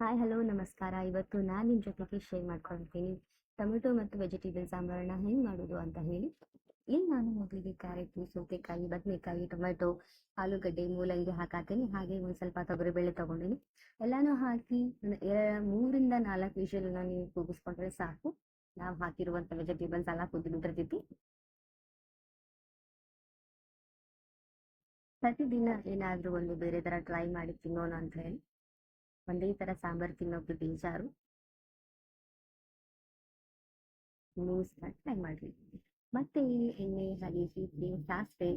Hi hello ನಮಸ್ಕಾರ. ಇವತ್ತು ನಾನು ನಿಮ್ಮ ಜೊತೆಗೆ ಶೇರ್ ಮಾಡ್ಕೊಳ್ತೀನಿ. ಟೊಮೆಟೊ ಮತ್ತು ವೆಜಿಟೇಬಲ್ ಸಾಂಬಾರನ್ನ ಹೆಂಗೆ ಮಾಡೋದು ಅಂತ ಹೇಳಿ. ಇಲ್ಲಿ ನಾನು ಮೊದಲಿಗೆ ಕ್ಯಾರೆಟ್ ಸೌತೆಕಾಯಿ, ಬದನೆಕಾಯಿ, ಟೊಮೆಟೊ, ಆಲೂಗಡ್ಡೆ, ಮೂಲಂಗಿ ಹಾಕಾತೀನಿ. ಹಾಗೆ ಒಂದು ಸ್ವಲ್ಪ ತೊಗರಿಬೇಳೆ ತೊಗೊಂಡಿನಿ. ಎಲ್ಲಾನು ಹಾಕಿ ಮೂರಿಂದ ನಾಲ್ಕು ವಿಷಲನ್ನ ನೀವು ಕೂಗಿಸ್ಕೊಂಡ್ರೆ ಸಾಕು. ನಾವು ಹಾಕಿರುವಂತ ವೆಜಿಟೇಬಲ್ಸ್ ಎಲ್ಲ ಕುದಿಬಿಟ್ಟಿರ್ತೈತಿ ಪ್ರತಿದಿನ ಏನಾದರೂ ಒಂದು ಬೇರೆ ಥರ ಟ್ರೈ ಮಾಡಿ ತಿನ್ನೋಣ ಅಂತ ಹೇಳಿ. ಒಂದೇ ಥರ ಸಾಂಬಾರು ತಿನ್ನೋಕೆ ಬೇಜಾರು. ನೀವು ಟ್ರೈ ಮಾಡ್ರಿ ಮತ್ತೆ ಎಣ್ಣೆ ಹಾಗೆ ಜೀರಿಗೆ ಸಾಸಿವೆ,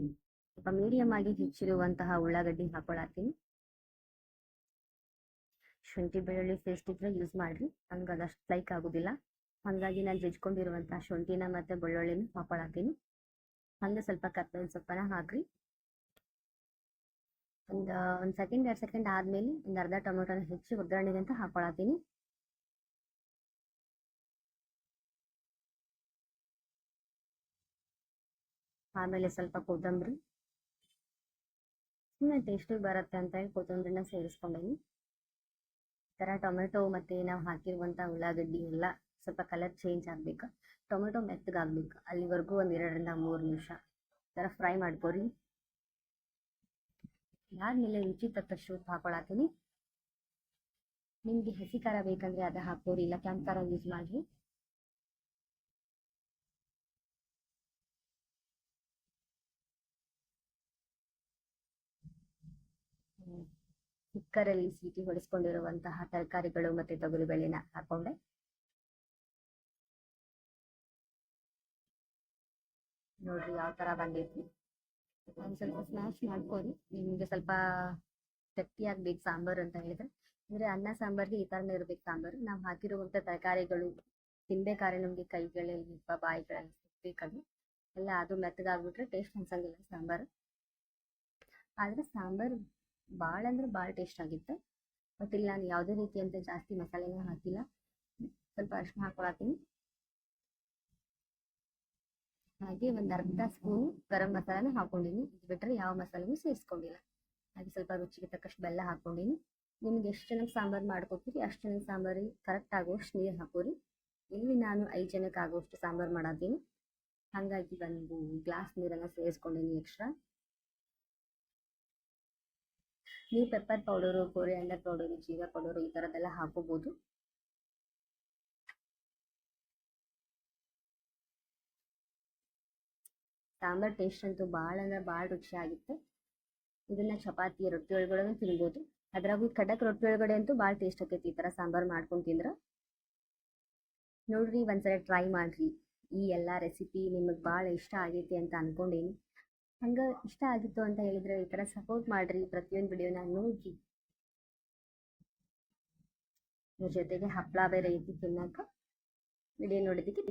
ಸ್ವಲ್ಪ ಮೀಡಿಯಂ ಆಗಿ ಹೆಚ್ಚಿರುವಂತಹ ಉಳ್ಳಾಗಡ್ಡಿ ಹಾಕೊಳತ್ತೀನಿ. ಶುಂಠಿ ಬೆಳ್ಳುಳ್ಳಿ ಪೇಸ್ಟ್ ಇದ್ರೆ ಯೂಸ್ ಮಾಡ್ರಿ. ಹಂಗೆ ಅದಷ್ಟು ಲೈಕ್ ಆಗೋದಿಲ್ಲ. ಹಾಗಾಗಿ ನಾನು ಜಜ್ಕೊಂಡಿರುವಂತಹ ಶುಂಠಿನ ಮತ್ತೆ ಬೆಳ್ಳುಳ್ಳಿನ ಹಾಕೊಳತ್ತೀನಿ. ಹಂಗೆ ಸ್ವಲ್ಪ ಕತ್ತಲ ಸೊಪ್ಪನ ಹಾಕ್ರಿ. ಒಂದು ಒಂದು ಸೆಕೆಂಡ್ ಎರಡು ಸೆಕೆಂಡ್ ಆದಮೇಲೆ ಒಂದು ಅರ್ಧ ಟೊಮೆಟೊನ ಹೆಚ್ಚಿ ಒಗ್ಗರಣೆಗೆ ಅಂತ ಹಾಕೊಳತ್ತೀನಿ. ಆಮೇಲೆ ಸ್ವಲ್ಪ ಕೊತ್ತಂಬರಿ. ಸುಮ್ಮನೆ ಟೇಸ್ಟಿಗೆ ಬರುತ್ತೆ ಅಂತ ಹೇಳಿ ಕೊತ್ತಂಬರಿನ ಸೇರಿಸ್ಕೊಂಡೀನಿ. ಈ ಥರ ಟೊಮೆಟೊ ಮತ್ತೆ ನಾವು ಹಾಕಿರುವಂಥ ಉಳ್ಳಾಗಡ್ಡಿ ಎಲ್ಲ ಸ್ವಲ್ಪ ಕಲರ್ ಚೇಂಜ್ ಆಗ್ಬೇಕು. ಟೊಮೆಟೊ ಮೆತ್ತಗಾಗಬೇಕು. ಅಲ್ಲಿವರೆಗೂ ಒಂದು ಎರಡರಿಂದ ಮೂರು ನಿಮಿಷ. ಈ ಥರ ಫ್ರೈ ಮಾಡ್ಕೊರಿ. ಅದಾದ್ಮೇಲೆ ರುಚಿ ತಕ್ಕಷ್ಟು ಉಪ್ಪು ಹಾಕೊಳತೀನಿ ನಿಮ್ಗೆ ಹಸಿ ಖಾರ ಬೇಕಂದ್ರೆ ಅದ ಹಾಕೋರಿ ಇಲ್ಲ ಕೆಂಪು ಖಾರ ಯೂಸ್ ಮಾಡ್ರಿ. ಕುಕ್ಕರಲ್ಲಿ ಸೀಟಿ ಹೊಡೆಸ್ಕೊಂಡಿರುವಂತಹ ತರಕಾರಿಗಳು ಮತ್ತೆ ತೊಗರಿಬೇಳೆನ ಹಾಕೊಂಡೆ. ನೋಡ್ರಿ ಯಾವ ತರ ಬಂದೈತಿ. ಒಂದ್ ಸ್ವಲ್ಪ ಸ್ಮ್ಯಾಶ್ ಮಾಡ್ಕೊಳ್ಳಿ ನಿಮ್ಗೆ ಸ್ವಲ್ಪ ಗಟ್ಟಿಯಾಗಿ ಬೇಕು ಸಾಂಬಾರು ಅಂತ ಹೇಳಿದ್ರೆ. ಅಂದ್ರೆ ಅನ್ನ ಸಾಂಬಾರ್ಗೆ ಈ ತರನೇ ಇರ್ಬೇಕು ಸಾಂಬಾರು. ನಾವು ಹಾಕಿರುವಂತ ತರಕಾರಿಗಳು, ತಿನ್ಬೇಕಾದ್ರೆ ನಮ್ಗೆ ಕೈಗಳಲ್ಲಿ ಬಾಯಿಗಳಲ್ಲಿ ಸಿಗ್ಬೇಕದು ಎಲ್ಲ ಅದು ಮೆತ್ತಗಾಗ್ಬಿಟ್ರೆ ಟೇಸ್ಟ್ ಅನ್ಸಂಗಿಲ್ಲ ಸಾಂಬಾರು. ಆದ್ರೆ ಸಾಂಬಾರು ಭಾಳ ಅಂದ್ರೆ ಭಾಳ ಟೇಸ್ಟ್ ಆಗಿತ್ತು. ಬಟ್ ಇಲ್ಲಿ ನಾನು ಯಾವುದೇ ರೀತಿಯಂತ ಜಾಸ್ತಿ ಮಸಾಲೆನ ಹಾಕಿಲ್ಲ. ಸ್ವಲ್ಪ ಅರ್ಶಿನ ಹಾಕೊಳತ್ತೀನಿ. ಹಾಗೆ ಒಂದು ಅರ್ಧ ಸ್ಪೂನ್ ಗರಂ ಮಸಾಲಾನ ಹಾಕೊಂಡಿನಿ. ಬಿಟ್ರೆ ಯಾವ ಮಸಾಲೆನೂ ಸೇರಿಸ್ಕೊಂಡಿಲ್ಲ. ಹಾಗೆ ಸ್ವಲ್ಪ ರುಚಿಗೆ ತಕ್ಕಷ್ಟು ಬೆಲ್ಲ ಹಾಕೊಂಡಿನಿ. ನಿಮ್ಗೆ ಎಷ್ಟು ಜನಕ್ಕೆ ಸಾಂಬಾರು ಮಾಡ್ಕೊತೀರಿ ಅಷ್ಟು ಜನ ಸಾಂಬಾರಿಗೆ ಕರೆಕ್ಟ್ ಆಗುವಷ್ಟು ನೀರು ಹಾಕೋರಿ. ಇಲ್ಲಿ ನಾನು ಐದು ಜನಕ್ಕೆ ಆಗೋಷ್ಟು ಸಾಂಬಾರು ಮಾಡತ್ತೀನಿ ಹಾಗಾಗಿ ಒಂದು ಗ್ಲಾಸ್ ನೀರನ್ನು ಸೇರಿಸ್ಕೊಂಡಿನಿ ಎಕ್ಸ್ಟ್ರಾ ನೀವು pepper powder coriander powder jeera powder ಈ ಥರದ್ದೆಲ್ಲ ಹಾಕೋಬಹುದು ಸಾಂಬಾರ್ ಟೇಸ್ಟ್ ಅಂತೂ ಭಾಳ ಅಂದ್ರೆ ಭಾಳ ರುಚಿ ಆಗಿತ್ತು. ಇದನ್ನ ಚಪಾತಿ, ರೊಟ್ಟಿ ಒಳಗಡೆ ತಿನ್ಬೋದು. ಅದ್ರಾಗೂ ಖಡಕ್ ರೊಟ್ಟಿ ಒಳಗಡೆ ಅಂತೂ ಭಾಳ ಟೇಸ್ಟ್ ಆಕೈತಿ ಈ ತರ ಸಾಂಬಾರ್ ಮಾಡ್ಕೊಂಡು ತಿಂದ್ರ. ನೋಡ್ರಿ ಒಂದ್ಸಲ ಟ್ರೈ ಮಾಡ್ರಿ. ಈ ಎಲ್ಲ ರೆಸಿಪಿ ನಿಮಗೆ ಭಾಳ ಇಷ್ಟ ಆಗೈತಿ ಅಂತ ಅನ್ಕೊಂಡೇನಿ. ಹಂಗೆ ಇಷ್ಟ ಆಗಿತ್ತು ಅಂತ ಹೇಳಿದ್ರೆ ಈ ಥರ ಸಪೋರ್ಟ್ ಮಾಡ್ರಿ. ಪ್ರತಿಯೊಂದು ವಿಡಿಯೋನ ನೋಡ್ರಿ. ಜೊತೆಗೆ ಹಪ್ಪಳ ಬೇರೆ ಐತಿ ತಿನ್ನಕ ವಿಡಿಯೋ ನೋಡಿದ್ದಕ್ಕೆ